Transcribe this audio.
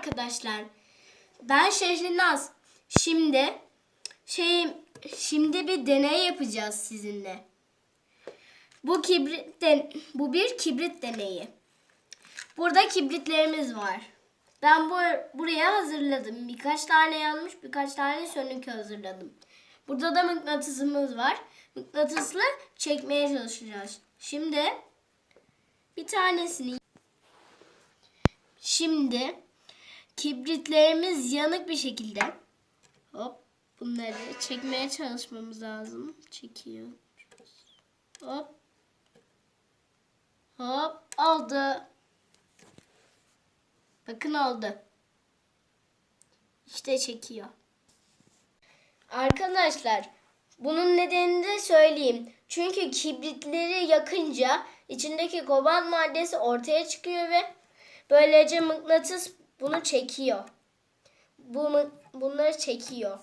arkadaşlar. Ben Şehrinaz. Şimdi şey şimdi bir deney yapacağız sizinle. Bu kibrit den- bu bir kibrit deneyi. Burada kibritlerimiz var. Ben bu buraya hazırladım. Birkaç tane yanmış, birkaç tane sönük hazırladım. Burada da mıknatısımız var. Mıknatısla çekmeye çalışacağız. Şimdi bir tanesini Şimdi kibritlerimiz yanık bir şekilde hop bunları çekmeye çalışmamız lazım. Çekiyor. Hop. Hop oldu. Bakın oldu. İşte çekiyor. Arkadaşlar bunun nedenini de söyleyeyim. Çünkü kibritleri yakınca içindeki kobalt maddesi ortaya çıkıyor ve böylece mıknatıs bunu çekiyor. Bunu, bunları çekiyor.